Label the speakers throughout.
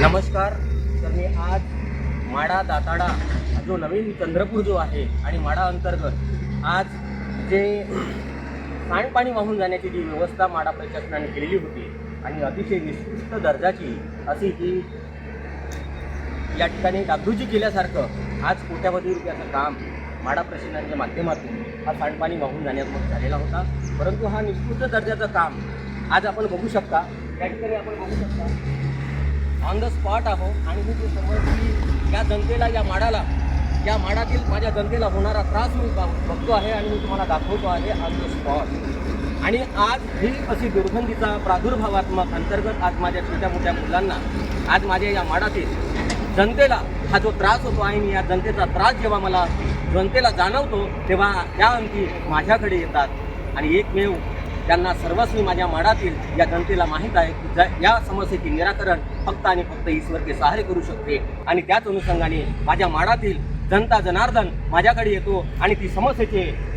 Speaker 1: नमस्कार. तर मी आज माडा दाताडा हा जो नवीन चंद्रपूर जो आहे आणि माडा अंतर्गत आज जे सांडपाणी वाहून जाण्याची जी व्यवस्था माडा प्रशासनाने केलेली होती आणि अतिशय निष्कृष्ट दर्जाची अशी ही या ठिकाणी डागडुजी केल्यासारखं आज कोट्यावधी रुपयाचं काम माडा प्रशासनाच्या माध्यमातून हा सांडपाणी वाहून जाण्यात झालेला होता. परंतु हा निष्कृष्ट दर्जाचं काम आज आपण बघू शकता. या ठिकाणी आपण बघू शकता ऑन द स्पॉट आहो हो. आणि मी ते समज की या जनतेला या माडाला या माडातील माझ्या जनतेला होणारा त्रास मी बघतो आहे आणि मी तुम्हाला दाखवतो आहे ऑन द स्पॉट. आणि आज ही अशी दुर्गंधीचा प्रादुर्भावात्मक अंतर्गत आज माझ्या छोट्या मोठ्या मुलांना आज माझ्या या माडातील जनतेला हा जो त्रास होतो आहे आणि या जनतेचा त्रास जेव्हा मला जनतेला जाणवतो तेव्हा त्या अंती माझ्याकडे येतात. आणि एकमेव त्यांना सर्वस्वी माझ्या माडातील या जनतेला माहीत आहे की ज- या समस्येचे निराकरण फक्त आणि फक्त ईश्वर के सहारे करू शकते. आणि त्याच अनुषंगाने माझ्या माडातील जनता जनार्दन माझ्याकडे येतो आणि ती समस्येचे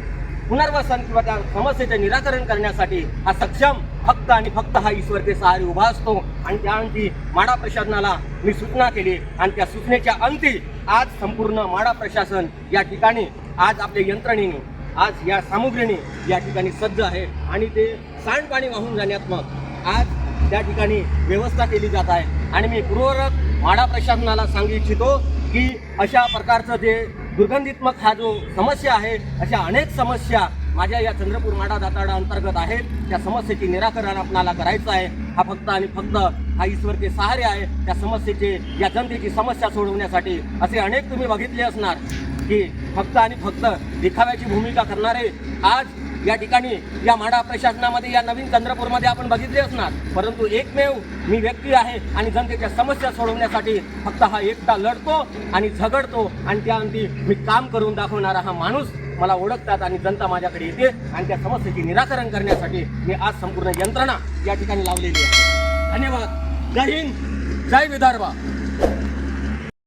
Speaker 1: पुनर्वसन किंवा त्या समस्येचे निराकरण करण्यासाठी हा सक्षम फक्त आणि फक्त हा ईश्वर के सहारे उभा असतो. आणि त्या अंती माडा प्रशासनाला मी सूचना केली आणि त्या सूचनेच्या अंती आज संपूर्ण माडा प्रशासन या ठिकाणी आज आपल्या यंत्रणेने आज या सामुग्रीने या ठिकाणी सज्ज आहे आणि ते सांडपाणी वाहून जाण्यात मग आज त्या ठिकाणी व्यवस्था केली जात आहे. आणि मी पूर्वरक माडा प्रशासनाला सांगू इच्छितो की अशा प्रकारचं जे दुर्गंधीत्मक हा जो समस्या आहे अशा अनेक समस्या माझ्या या चंद्रपूर माडा दाताडा अंतर्गत आहेत. त्या समस्येचे निराकरण आपणाला करायचं आहे. हा फक्त आणि फक्त हा ईश्वर के सहारे आहे. त्या समस्येचे या जनतेची समस्या सोडवण्यासाठी असे अनेक तुम्ही बघितले असणार. की फक्त आणि फक्त दिखाव्याची भूमिका करणारे आज या ठिकाणी या माडा प्रशासनामध्ये या नवीन चंद्रपूरमध्ये आपण बघितले असणार. परंतु एकमेव मी व्यक्ती आहे आणि जनतेच्या समस्या सोडवण्यासाठी फक्त हा एकटा लढतो आणि झगडतो आणि त्या अंती मी काम करून दाखवणारा हा माणूस मला ओळखतात आणि जनता माझ्याकडे येते आणि त्या समस्येचे निराकरण करण्यासाठी मी आज संपूर्ण यंत्रणा या ठिकाणी लावलेली आहे. धन्यवाद. जय हिंद. जय विदर्भ.